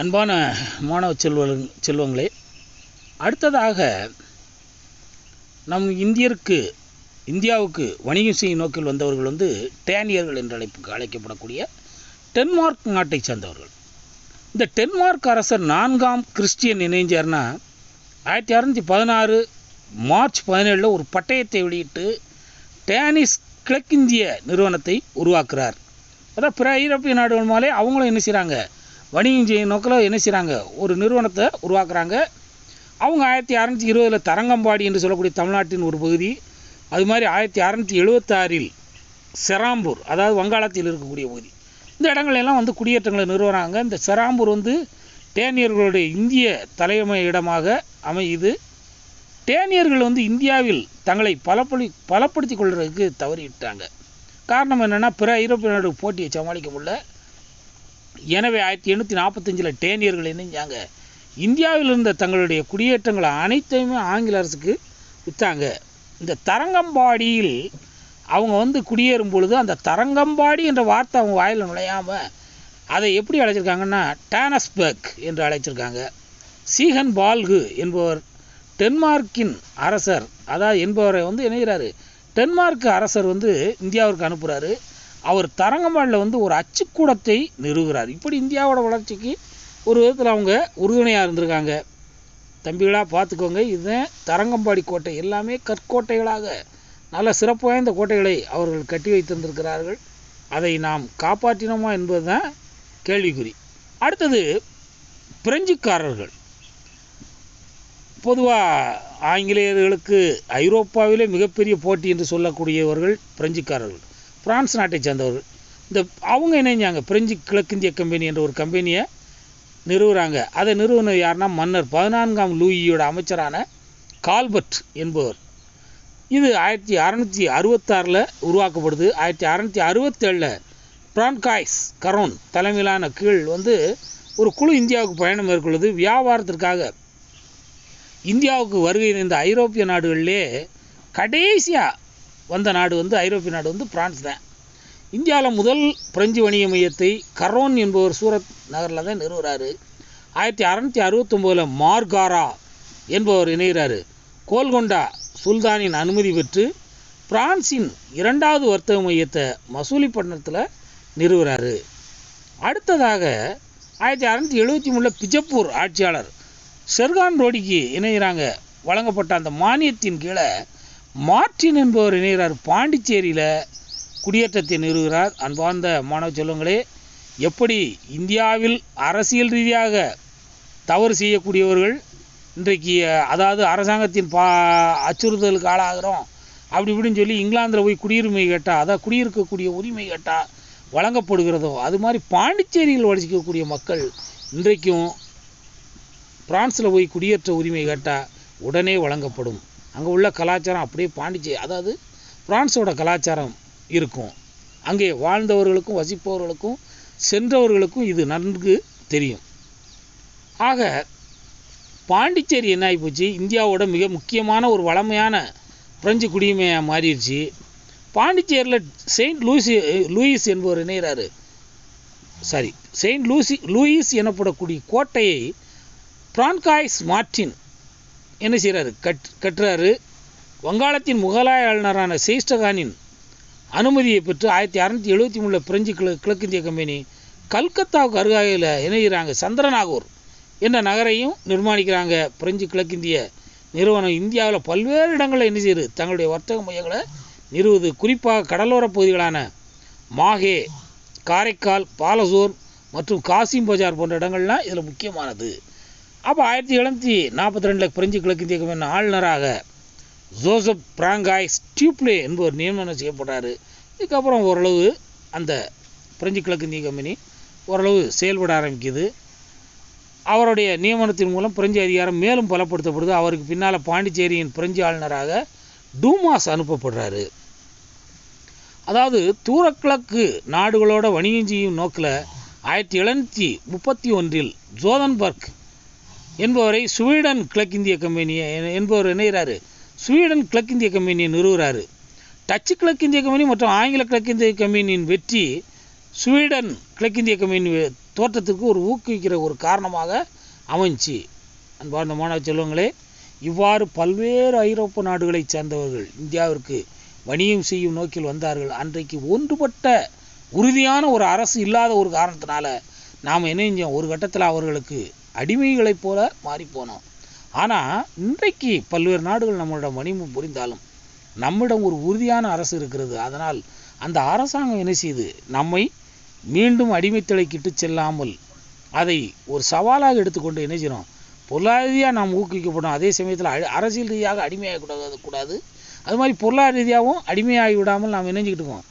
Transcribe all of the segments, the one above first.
அன்பான மாணவ செல்வ செல்வங்களே அடுத்ததாக நம் இந்தியருக்கு இந்தியாவுக்கு வணிகம் செய்யும் நோக்கில் வந்தவர்கள் வந்து டேனியர்கள் என்று அழைப்பு அழைக்கப்படக்கூடிய டென்மார்க் நாட்டைச் சேர்ந்தவர்கள். இந்த டென்மார்க் அரசர் நான்காம் கிறிஸ்டியன் இணைஞ்சார்னா ஆயிரத்தி அறநூற்றி பதினாறு மார்ச் பதினேழில் ஒரு பட்டயத்தை வெளியிட்டு டேனிஸ் கிழக்கிந்திய நிறுவனத்தை உருவாக்குறார். அதான் பிற ஐரோப்பிய நாடுகள் மேலே அவங்களும் என்ன செய்கிறாங்க வணிகம் செய்யும் நோக்கில் என்ன செய்கிறாங்க ஒரு நிறுவனத்தை உருவாக்குறாங்க. அவங்க ஆயிரத்தி அறநூற்றி இருபதில் தரங்கம்பாடி என்று சொல்லக்கூடிய தமிழ்நாட்டின் ஒரு பகுதி. அது மாதிரி ஆயிரத்தி அறநூற்றி எழுபத்தாறில் செராம்பூர் அதாவது வங்காளத்தில் இருக்கக்கூடிய பகுதி. இந்த இடங்களெல்லாம் வந்து குடியேற்றங்களை நிறுவனாங்க இந்த செராம்பூர் வந்து டேனியர்களுடைய இந்திய தலைமை இடமாக அமையுது. டேனியர்கள் வந்து இந்தியாவில் தங்களை பலப்படி பலப்படுத்திக் கொள்வதற்கு தவறிவிட்டாங்க. காரணம் என்னென்னா பிற ஐரோப்பிய நாடு போட்டியை சமாளிக்க முடியல. எனவே ஆயிரத்தி எண்ணூற்றி நாற்பத்தஞ்சில் டேனியர்கள் இணைஞ்சாங்க. இந்தியாவில் இருந்த தங்களுடைய குடியேற்றங்களை அனைத்தையுமே ஆங்கில அரசுக்கு விற்றாங்க இந்த தரங்கம்பாடியில் அவங்க வந்து குடியேறும் பொழுது அந்த தரங்கம்பாடி என்ற வார்த்தை அவங்க வாயில் நுழையாமல் அதை எப்படி அழைச்சிருக்காங்கன்னா டேனஸ்பெக் என்று அழைச்சிருக்காங்க. சீகன் பால்கு என்பவர் டென்மார்க்கின் அரசர் அதாவது என்பவரை வந்து இணைகிறாரு. டென்மார்க் அரசர் வந்து இந்தியாவிற்கு அனுப்புகிறாரு அவர் தரங்கம்பாடியில் வந்து ஒரு அச்சுக்கூடத்தை நிறுவுகிறார். இப்படி இந்தியாவோட வளர்ச்சிக்கு ஒரு விதத்தில் அவங்க உறுதுணையாக இருந்திருக்காங்க. தம்பிகளாக பார்த்துக்கோங்க இதுதான் தரங்கம்பாடி கோட்டை. எல்லாமே கற்கோட்டைகளாக நல்ல சிறப்பு வாய்ந்த கோட்டைகளை அவர்கள் கட்டி வைத்திருந்திருக்கிறார்கள். அதை நாம் காப்பாற்றினோமா என்பது தான் கேள்விக்குறி. அடுத்தது பிரெஞ்சுக்காரர்கள். பொதுவாக ஆங்கிலேயர்களுக்கு ஐரோப்பாவிலே மிகப்பெரிய போட்டி என்று சொல்லக்கூடியவர்கள் பிரெஞ்சுக்காரர்கள். பிரான்ஸ் நாட்டை சேர்ந்தவர்கள் இந்த அவங்க இணைஞ்சாங்க. பிரெஞ்சு கிழக்கிந்திய கம்பெனி என்ற ஒரு கம்பெனியை நிறுவுறாங்க. அதை நிறுவனர் யாருன்னா மன்னர் பதினான்காம் லூயியோட அமைச்சரான கால்பர்ட் என்பவர். இது ஆயிரத்தி அறநூற்றி அறுபத்தாறில் உருவாக்கப்படுது. ஆயிரத்தி அறநூற்றி அறுபத்தேழில் பிரான்காய்ஸ் கரோன் தலைமையிலான கீழ் வந்து ஒரு குழு இந்தியாவுக்கு பயணம் மேற்கொள்வது வியாபாரத்திற்காக. இந்தியாவுக்கு வருகை இந்த ஐரோப்பிய நாடுகளிலே கடைசியாக வந்த நாடு வந்து ஐரோப்பிய நாடு வந்து பிரான்ஸ் தான். இந்தியாவில் முதல் பிரெஞ்சு வணிக மையத்தை கரோன் என்பவர் சூரத் நகரில் தான் நிறுவுறாரு. ஆயிரத்தி அறநூற்றி அறுபத்தொம்போதில் மார்காரா என்பவர் இணைகிறாரு. கோல்கொண்டா சுல்தானின் அனுமதி பெற்று பிரான்சின் இரண்டாவது வர்த்தக மையத்தை மசூலிப்பட்டினத்தில் நிறுவுறாரு. அடுத்ததாக ஆயிரத்தி அறநூற்றி எழுபத்தி மூணில் பிஜப்பூர் ஆட்சியாளர் ஷெர்கான் ரோடிக்கு இணைகிறாங்க வழங்கப்பட்ட அந்த மானியத்தின் கீழே மார்டின் என்பவர் இணைகிறார். பாண்டிச்சேரியில் குடியேற்றத்தை நிறுவுகிறார். அன்பார்ந்த மாணவ செல்வங்களே எப்படி இந்தியாவில் அரசியல் ரீதியாக தவறு செய்யக்கூடியவர்கள் இன்றைக்கு அதாவது அரசாங்கத்தின் பா அச்சுறுத்தலுக்கு ஆளாகிறோம் அப்படி இப்படின்னு சொல்லி இங்கிலாந்தில் போய் குடியுரிமை கேட்டால் அதான் குடியிருக்கக்கூடிய உரிமை கேட்டால் வழங்கப்படுகிறதோ அது மாதிரி பாண்டிச்சேரியில் வசிக்கக்கூடிய மக்கள் இன்றைக்கும் பிரான்ஸில் போய் குடியேற்ற உரிமை கேட்டால் உடனே வழங்கப்படும். அங்கே உள்ள கலாச்சாரம் அப்படியே பாண்டிச்சேரி அதாவது பிரான்ஸோட கலாச்சாரம் இருக்கும். அங்கே வாழ்ந்தவர்களுக்கும் வசிப்பவர்களுக்கும் சென்றவர்களுக்கும் இது நன்கு தெரியும். ஆக பாண்டிச்சேரி என்ன ஆகிப்போச்சு இந்தியாவோட மிக முக்கியமான ஒரு வளமையான பிரெஞ்சு குடியுமையாக மாறிடுச்சு. பாண்டிச்சேரியில் செயின்ட் லூசி லூயிஸ் என்பவர் இணைகிறாரு சாரி செயின்ட் லூசி லூயிஸ் எனப்படக்கூடிய கோட்டையை பிரான்காய்ஸ் மார்டின் என்ன செய்கிறாரு கட் கட்டுறாரு. வங்காளத்தின் முகலாய ஆளுநரான சேஷ்டகானின் அனுமதியை பெற்று ஆயிரத்தி அறநூற்றி எழுபத்தி மூணில் பிரெஞ்சு கிழ கிழக்கிந்திய கம்பெனி கல்கத்தாவுக்கு அருகாயில் இணைகிறாங்க சந்திரநாகூர் என்ற நகரையும் நிர்மாணிக்கிறாங்க பிரெஞ்சு கிழக்கிந்திய நிறுவனம். இந்தியாவில் பல்வேறு இடங்களில் என்ன செய்யுது தங்களுடைய வர்த்தக மையங்களை நிறுவுது. குறிப்பாக கடலோர பகுதிகளான மாஹே காரைக்கால் பாலசோர் மற்றும் காசிம் பஜார் போன்ற இடங்கள்லாம் இதில் முக்கியமானது. அப்போ ஆயிரத்தி எழுநூற்றி நாற்பத்தி ரெண்டில் பிரெஞ்சு கிழக்கிந்திய கம்பெனி ஆளுநராக ஜோசப் பிராங்காய் ஸ்டியூப்ளே என்பவர் நியமனம் செய்யப்பட்டார். இதுக்கப்புறம் ஓரளவு அந்த பிரெஞ்சு கிழக்கிந்திய கம்பெனி ஓரளவு செயல்பட ஆரம்பிக்குது. அவருடைய நியமனத்தின் மூலம் பிரெஞ்சு அதிகாரம் மேலும் பலப்படுத்தப்படுது. அவருக்கு பின்னால் பாண்டிச்சேரியின் பிரெஞ்சு ஆளுநராக டூமாஸ் அனுப்பப்படுறாரு. அதாவது தூரக்கிழக்கு நாடுகளோட வணிகம் செய்யும் நோக்கில் ஆயிரத்தி எழுநூற்றி முப்பத்தி ஒன்றில் ஜோதன்பர்க் என்பவரை ஸ்வீடன் கிழக்கிந்திய கம்பெனியை என்பவர் இணைகிறாரு ஸ்வீடன் கிழக்கிந்திய கம்பெனியை நிறுவுகிறாரு டச்சு கிழக்கிந்திய கம்பெனி மற்றும் ஆங்கில கிழக்கிந்திய கம்பெனியின் வெற்றி ஸ்வீடன் கிழக்கிந்திய கம்பெனி தோற்றத்திற்கு ஒரு ஊக்குவிக்கிற ஒரு காரணமாக அமைஞ்சு. அன்பார்ந்த மாணவ செல்வங்களே இவ்வாறு பல்வேறு ஐரோப்பிய நாடுகளைச் சேர்ந்தவர்கள் இந்தியாவிற்கு வணிகம் செய்யும் நோக்கில் வந்தார்கள். அன்றைக்கு ஒன்றுபட்ட உறுதியான ஒரு அரசு இல்லாத ஒரு காரணத்தினால நாம் என்ன செஞ்சோம்? ஒரு கட்டத்தில் அவர்களுக்கு அடிமைகளைப் போல மாறிப்போனோம். ஆனால் இன்றைக்கு பல்வேறு நாடுகள் நம்மளிடம் வணிகம் புரிந்தாலும் நம்மிடம் ஒரு உறுதியான அரசு இருக்கிறது. அதனால் அந்த அரசாங்கம் என்ன செய்யுது நம்மை மீண்டும் அடிமைத்தலைக்கிட்டு செல்லாமல் அதை ஒரு சவாலாக எடுத்துக்கொண்டு என்ன செய்யணும் பொருளாதாரியாக நாம் ஊக்குவிக்கப்படும் அதே சமயத்தில் அ- அரசியல் ரீதியாக அடிமையாகக்கூடாது கூடாது. கூடாது அது மாதிரி பொருளாதார ரீதியாகவும் அடிமையாகி விடாமல் நாம் இணைஞ்சிக்கிட்டு இருக்கோம்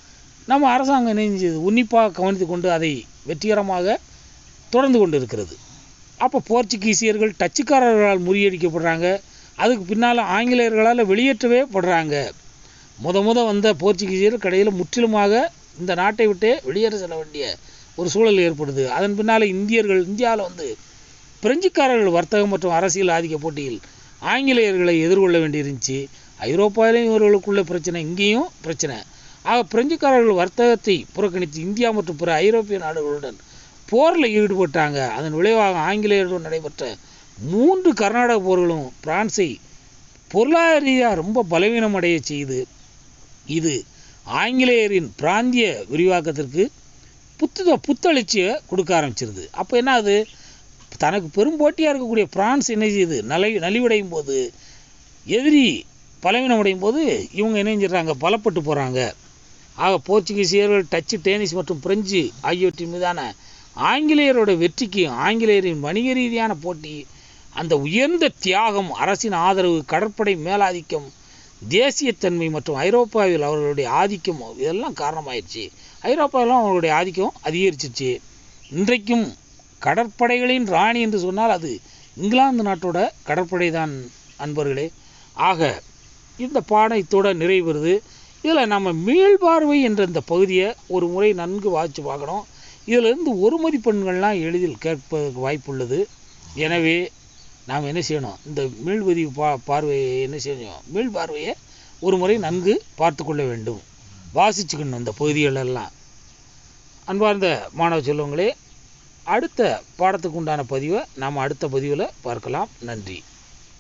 நம்ம அரசாங்கம் இணைஞ்சது உன்னிப்பாக கவனித்து கொண்டு அதை வெற்றிகரமாக தொடர்ந்து கொண்டு இருக்கிறது. அப்போ போர்ச்சுகீசியர்கள் டச்சுக்காரர்களால் முறியடிக்கப்படுறாங்க. அதுக்கு பின்னால் ஆங்கிலேயர்களால் வெளியேற்றவே படுறாங்க. முத முத வந்த போர்ச்சுகீசியர் கடையில் முற்றிலுமாக இந்த நாட்டை விட்டே வெளியேற செல்ல வேண்டிய ஒரு சூழல் ஏற்படுது. அதன் பின்னால் இந்தியர்கள் இந்தியாவில் வந்து பிரெஞ்சுக்காரர்கள் வர்த்தகம் மற்றும் அரசியல் ஆதிக்க போட்டியில் ஆங்கிலேயர்களை எதிர்கொள்ள வேண்டியிருந்துச்சு. ஐரோப்பாவிலையும் இவர்களுக்குள்ள பிரச்சனை இங்கேயும் பிரச்சனை. ஆக பிரெஞ்சுக்காரர்கள் வர்த்தகத்தை புறக்கணித்து இந்தியா மற்றும் பிற ஐரோப்பிய நாடுகளுடன் போரில் ஈடுபட்டாங்க. அதன் விளைவாக ஆங்கிலேயருடன் நடைபெற்ற மூன்று கர்நாடக போர்களும் பிரான்ஸை பொருளாதார ரீதியாக ரொம்ப பலவீனம் அடைய செய்து இது ஆங்கிலேயரின் பிராந்திய விரிவாக்கத்திற்கு புத்து புத்தளிச்சியை கொடுக்க ஆரம்பிச்சிருது. அப்போ என்ன ஆகுது? தனக்கு பெரும் போட்டியாக இருக்கக்கூடிய பிரான்ஸ் என்ன செய்யுது நலி நலிவடையும் போது எதிரி பலவீனம் அடையும் போது இவங்க இணைஞ்சிடுறாங்க பலப்பட்டு போகிறாங்க ஆக போர்ச்சுகீசியர்கள் டச்சு டேனிஸ் மற்றும் பிரெஞ்சு ஆகியவற்றின் மீதான ஆங்கிலேயரோட வெற்றிக்கு ஆங்கிலேயரின் வணிக ரீதியான போட்டி அந்த உயர்ந்த தியாகம் அரசின் ஆதரவு கடற்படை மேலாதிக்கம் தேசியத்தன்மை மற்றும் ஐரோப்பாவில் அவர்களுடைய ஆதிக்கம் இதெல்லாம் காரணமாயிடுச்சு ஐரோப்பாவிலும் அவர்களுடைய ஆதிக்கம் அதிகரிச்சிச்சு இன்றைக்கும் கடற்படைகளின் ராணி என்று சொன்னால் அது இங்கிலாந்து நாட்டோட கடற்படை தான் அன்பர்களே. ஆக இந்த பாடம் இத்தோட நிறைவுறுது இதில் நம்ம மீள்பார்வை என்ற இந்த பகுதியை ஒரு முறை நன்கு வாசித்து பார்க்கணும். இதிலிருந்து ஒரு மதிப்பெண்கள்லாம் எளிதில் கேட்பதற்கு வாய்ப்புள்ளது. எனவே நாம் என்ன செய்யணும்? இந்த மீள்பதிவு பா பார்வையை என்ன செய்யணும்? மீள் பார்வையை ஒரு முறை நன்கு பார்த்து கொள்ள வேண்டும். வாசிச்சுக்கணும் இந்த பகுதிகளெல்லாம் அன்பார்ந்த மாணவ செல்வங்களே அடுத்த பாடத்துக்கு உண்டான பதிவை நாம் அடுத்த பதிவில் பார்க்கலாம். நன்றி.